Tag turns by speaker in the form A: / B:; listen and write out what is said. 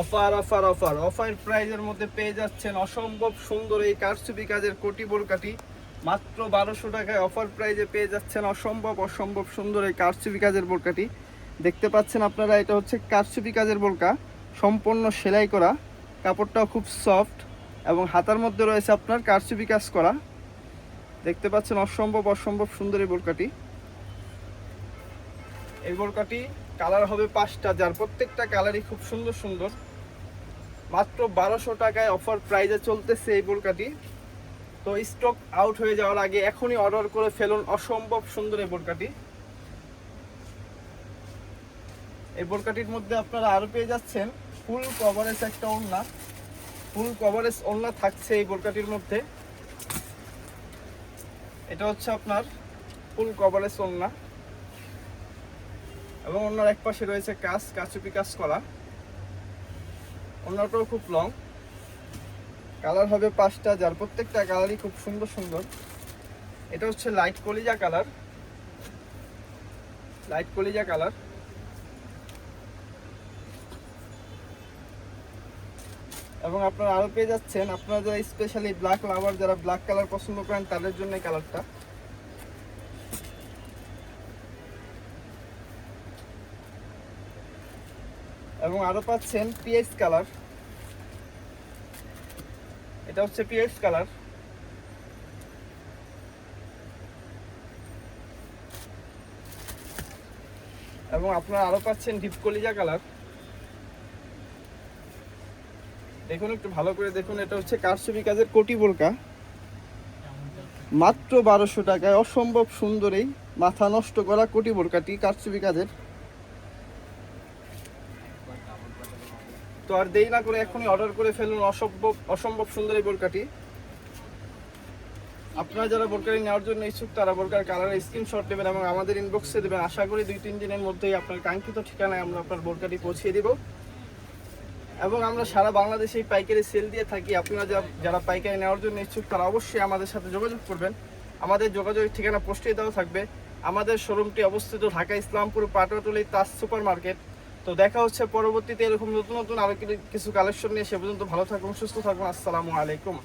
A: Offer offer offer. Offer প্রাইজের মধ্যে পেয়ে যাচ্ছেন অসম্ভব সুন্দর এই কারচুপি কাজের কোটি বোরকাটি। মাত্র বারোশো টাকায় অফার প্রাইজে পেয়ে যাচ্ছেন অসম্ভব অসম্ভব সুন্দর এই কারচুপি কাজের বোরকাটি। দেখতে পাচ্ছেন আপনারা, এটা হচ্ছে কারচুপি কাজের বোরকা। সম্পূর্ণ সেলাই করা। কাপড়টাও খুব সফট এবং হাতার মধ্যে রয়েছে আপনার কারচুপি কাজ করা। দেখতে পাচ্ছেন অসম্ভব অসম্ভব সুন্দর এই বোরকাটি। এই বোরকাটি কালার হবে পাঁচটা, যার প্রত্যেকটা কালারই খুব সুন্দর সুন্দর। মাত্র বারোশো টাকায় অফার প্রাইজে চলতেছে এই বোরকাটি। তো স্টক আউট হয়ে যাওয়ার আগে এখনই অর্ডার করে ফেলুন অসম্ভব সুন্দর এই বোরকাটি। এই বোরকাটির মধ্যে আপনারা আরও পেয়ে যাচ্ছেন ফুল কভারেজ একটা ওড়না। ফুল কভারেজ ওড়না থাকছে এই বোরকাটির মধ্যে। এটা হচ্ছে আপনার ফুল কভারেজ ওড়না। এবং অন্যার এক পাশে রয়েছে কাজ কাচুপি কাজ করা অন্যটাও খুব লং কালার হবে পাঁচটা, যার প্রত্যেকটা কালারই খুব সুন্দর সুন্দর। এটা হচ্ছে লাইট কলিজা কালার লাইট কলিজা কালার এবং আপনারা আরও পেয়ে যাচ্ছেন, আপনারা যারা স্পেশালি ব্ল্যাক লাভার যারা ব্ল্যাক কালার পছন্দ করেন, তাদের জন্য কালারটা এবং আরও পাচ্ছেন পিএস কালার। এটা হচ্ছে পিএস কালার। এবং আপনারা আরও পাচ্ছেন ডিপ কলিজা কালার। দেখুন, একটু ভালো করে দেখুন, এটা হচ্ছে কারচুপি কাজের কোটি বোরকা। মাত্র বারোশো টাকায়, অসম্ভব সুন্দর এই মাথা নষ্ট করা কোটি বোরকাটি কারচুপি কাজের। তো আর দেরি না করে এখনই অর্ডার করে ফেলুন অসম্ভব অসম্ভব সুন্দর এই বোরকাটি। আপনারা যারা বোরকারি নেওয়ার জন্য ইচ্ছুক, তারা বোরকার কালারের স্ক্রিনশট নেবেন এবং আমাদের ইনবক্সে দেবেন। আশা করি দুই তিন দিনের মধ্যেই আপনার কাঙ্ক্ষিত ঠিকানায় আমরা আপনার বোরকাটি পৌঁছিয়ে দিব। এবং আমরা সারা বাংলাদেশে এই পাইকারি সেল দিয়ে থাকি। আপনারা যা- যারা পাইকারি নেওয়ার জন্য ইচ্ছুক, তারা অবশ্যই আমাদের সাথে যোগাযোগ করবেন। আমাদের যোগাযোগের ঠিকানা পোস্টে দেওয়া থাকবে। আমাদের শোরুমটি অবস্থিত ঢাকা ইসলামপুর পাটোয়াটুলি তাজ সুপার মার্কেট তো দেখা হচ্ছে পরবর্তীতে এরকম নতুন নতুন আরও কিছু কালেকশন নিয়ে। সে পর্যন্ত ভালো থাকুন, সুস্থ থাকুন। আসসালামু আলাইকুম।